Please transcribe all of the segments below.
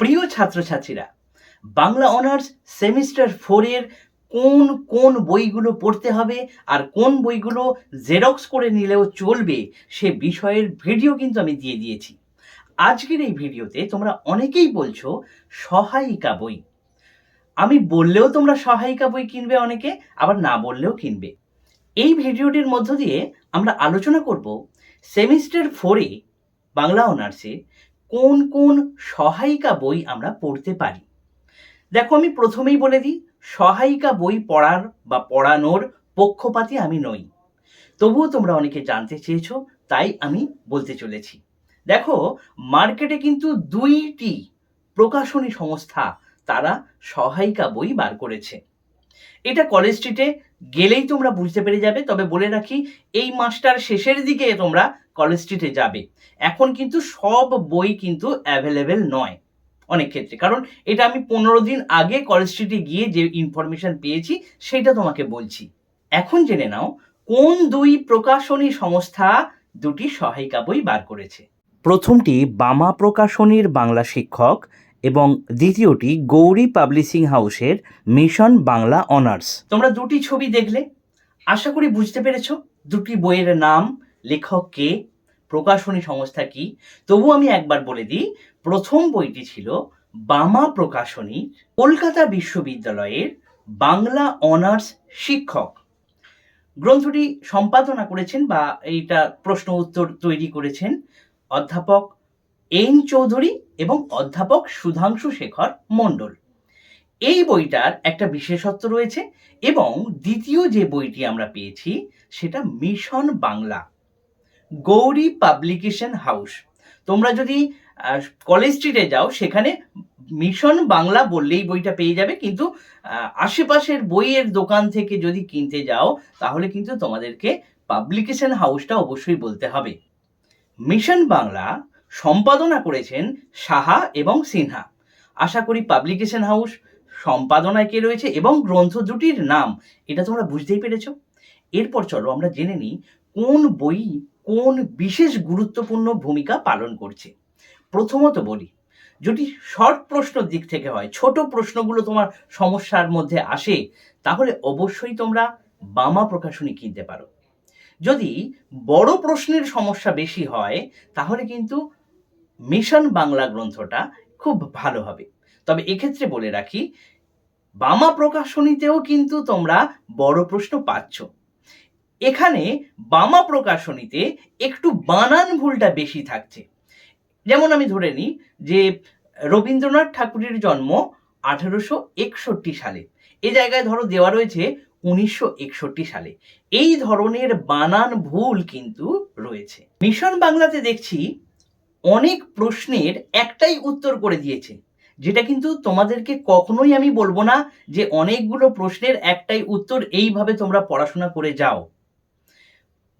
প্রিয় ছাত্রছাত্রীরা, Bangla honours semester ফোরের কোন কোন বইগুলো পড়তে হবে আর কোন বইগুলো জেরক্স করে নিলেও চলবে সে বিষয়ের ভিডিও কিন্তু আমি দিয়ে দিয়েছি। আজকের এই ভিডিওতে তোমরা অনেকেই বলছো সহায়িকা বই। আমি বললেও তোমরা সহায়িকা বই কিনবে অনেকে, আবার না বললেও কিনবে। এই ভিডিওটির মধ্য দিয়ে আমরা আলোচনা করব সেমিস্টার ফোরে বাংলা অনার্সে কোন কোন সহায়িকা বই আমরা পড়তে পারি? দেখো, আমি প্রথমেই বলে দিই, সহায়িকা বই পড়ার বা পড়ানোর পক্ষপাতী আমি নই। তবুও তোমরা অনেকে জানতে চেয়েছো, তাই আমি বলতে চলেছি। দেখো, মার্কেটে কিন্তু দুইটি প্রকাশনী সংস্থা তারা সহায়িকা বই বার করেছে। এটা কলেজ স্ট্রিটে গেলেই তোমরা বুঝতে পেরে যাবে, তবে বলে রাখি, এই মাসটার শেষের দিকে তোমরা কলেজ স্ট্রিটে যাবে। এখন কিন্তু সব বই কিন্তু অ্যাভেলেবেল নয় অনেক ক্ষেত্রে। কারণ এটা আমি পনেরো দিন আগে কলেজ স্ট্রিটে গিয়ে যে ইনফরমেশন পেয়েছি সেটা তোমাকে বলছি। এখন জেনে নাও, কোন দুই প্রকাশনী সংস্থা দুটি সহায়িকা বই বার করেছে? প্রথমটি বামা প্রকাশনীর বাংলা শিক্ষক এবং দ্বিতীয়টি গৌরী পাবলিশিং হাউসের মিশন বাংলা অনার্স। তোমরা দুটি ছবি দেখলে, আশা করি বুঝতে পেরেছ দুটি বইয়ের নাম, লেখক কে, প্রকাশনী সংস্থা কি। তবু আমি একবার বলে দিই, প্রথম বইটি ছিল বামা প্রকাশনী, কলকাতা বিশ্ববিদ্যালয়ের বাংলা অনার্স শিক্ষক। গ্রন্থটি সম্পাদনা করেছেন বা এইটা প্রশ্ন উত্তর তৈরি করেছেন অধ্যাপক এন চৌধুরী এবং অধ্যাপক সুধাংশু শেখর মণ্ডল। এই বইটার একটা বিশেষত্ব রয়েছে এবং দ্বিতীয় যে বইটি আমরা পেয়েছি সেটা mission Bangla, Gouri publication house. তোমরা যদি কলেজ স্ট্রিটে যাও, সেখানে মিশন বাংলা বললেই বইটা পেয়ে যাবে, কিন্তু আশেপাশের বইয়ের দোকান থেকে যদি কিনতে যাও, তাহলে কিন্তু তোমাদেরকে পাবলিকেশন হাউসটা অবশ্যই বলতে হবে। মিশন বাংলা সম্পাদনা করেছেন সাহা এবং সিনহা। আশা করি পাবলিকেশন হাউস সম্পাদনায় কে রয়েছে এবং গ্রন্থ দুটির নাম, এটা তোমরা বুঝতেই পেরেছ। এরপর চলো আমরা জেনে নিই কোন বই কোন বিশেষ গুরুত্বপূর্ণ ভূমিকা পালন করছে। প্রথমত বলি, যদি শর্ট প্রশ্ন দিক থেকে হয়, ছোট প্রশ্নগুলো তোমার সমস্যার মধ্যে আসে, তাহলে অবশ্যই তোমরা বামা প্রকাশনী কিনতে পারো। যদি বড় প্রশ্নের সমস্যা বেশি হয়, তাহলে কিন্তু মিশন বাংলা গ্রন্থটা খুব ভালো হবে। তবে এক্ষেত্রে বলে রাখি, বামা প্রকাশনীতেও কিন্তু তোমরা বড় প্রশ্ন পাচ্ছ। এখানে বামা প্রকাশনীতে একটু বানান ভুলটা বেশি থাকছে। যেমন আমি ধরে নিই যে, রবীন্দ্রনাথ ঠাকুরের জন্ম আঠেরোশো একষট্টি সালে। এ জায়গায় ধরো দেওয়া রয়েছে উনিশশো একষট্টি সালে। এই ধরনের বানান ভুল কিন্তু রয়েছে। মিশন বাংলাতে দেখছি অনেক প্রশ্নের একটাই উত্তর করে দিয়েছে, যেটা কিন্তু তোমাদেরকে কখনোই আমি বলব না যে অনেকগুলো প্রশ্নের একটাই উত্তর এইভাবে তোমরা পড়াশোনা করে যাও।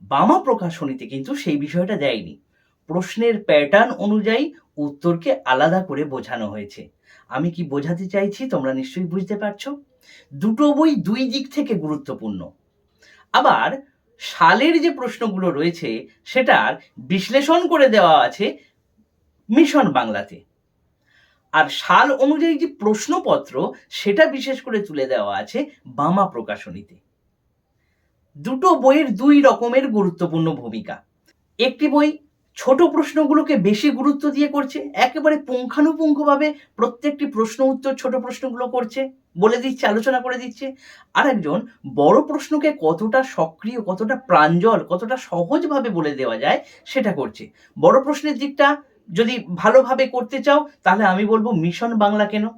বামা প্রকাশনীতে কিন্তু সেই বিষয়টা দেয়নি। প্রশ্নের প্যাটার্ন অনুযায়ী উত্তরকে আলাদা করে বোঝানো হয়েছে। আমি কি বোঝাতে চাইছি তোমরা নিশ্চয়ই বুঝতে পারছ? দুটো বই দুই দিক থেকে গুরুত্বপূর্ণ। আবার সালের যে প্রশ্নগুলো রয়েছে সেটার বিশ্লেষণ করে দেওয়া আছে মিশন বাংলাতে। আর সাল অনুযায়ী যে প্রশ্নপত্র, সেটা বিশেষ করে তুলে দেওয়া আছে বামা প্রকাশনীতে। দুটো বইয়ের দুই রকমের গুরুত্বপূর্ণ ভূমিকা। একটি বই ছোট প্রশ্নগুলোকে বেশি গুরুত্ব দিয়ে করছে, একেবারে পুঙ্খানুপুঙ্খভাবে প্রত্যেকটি প্রশ্ন উত্তর ছোট প্রশ্নগুলো করছে, বলে দিচ্ছে, আলোচনা করে দিচ্ছে। আর একজন বড় প্রশ্নকে কতটা সক্রিয়, কতটা প্রাঞ্জল, কতটা সহজভাবে বলে দেওয়া যায়, সেটা করছে। বড় প্রশ্নের দিকটা যদি ভালোভাবে করতে চাও, তাহলে আমি বলব মিশন বাংলা কেন?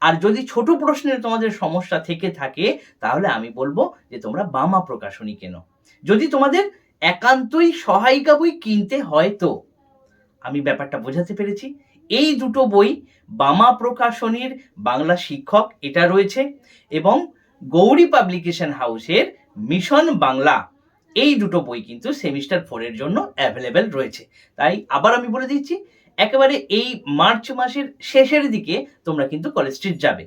আর যদি ছোট প্রশ্নের তোমাদের সমস্যা থেকে থাকে, তাহলে আমি বলব যে তোমরা বামা প্রকাশনী কেন? যদি তোমাদের একান্তই সহায়িকা বই কিনতে হয় তো? আমি ব্যাপারটা বোঝাতে পেরেছি। এই দুটো বই বামা প্রকাশনীর বাংলা শিক্ষক, এটা রয়েছে, এবং গৌরী পাবলিকেশন হাউসের মিশন বাংলা এই দুটো বই কিন্তু সেমিস্টার ফোরের জন্য অ্যাভেলেবেল রয়েছে। তাই আবার আমি বলে দিচ্ছি, একেবারে এই মার্চ মাসের শেষের দিকে তোমরা কিন্তু কলেজ স্ট্রিট যাবে।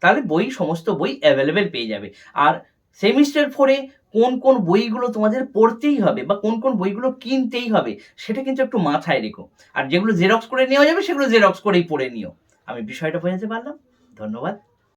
তাহলে বই, সমস্ত বই অ্যাভেলেবেল পেয়ে যাবে। আর সেমিস্টার ফোরে কোন কোন বইগুলো তোমাদের পড়তেই হবে বা কোন কোন বইগুলো কিনতেই হবে, সেটা কিন্তু একটু মাথায় রেখো। আর যেগুলো জেরক্স করে নেওয়া যাবে, সেগুলো জেরক্স করেই পড়ে নিও। আমি বিষয়টা বোঝাতে পারলাম। ধন্যবাদ।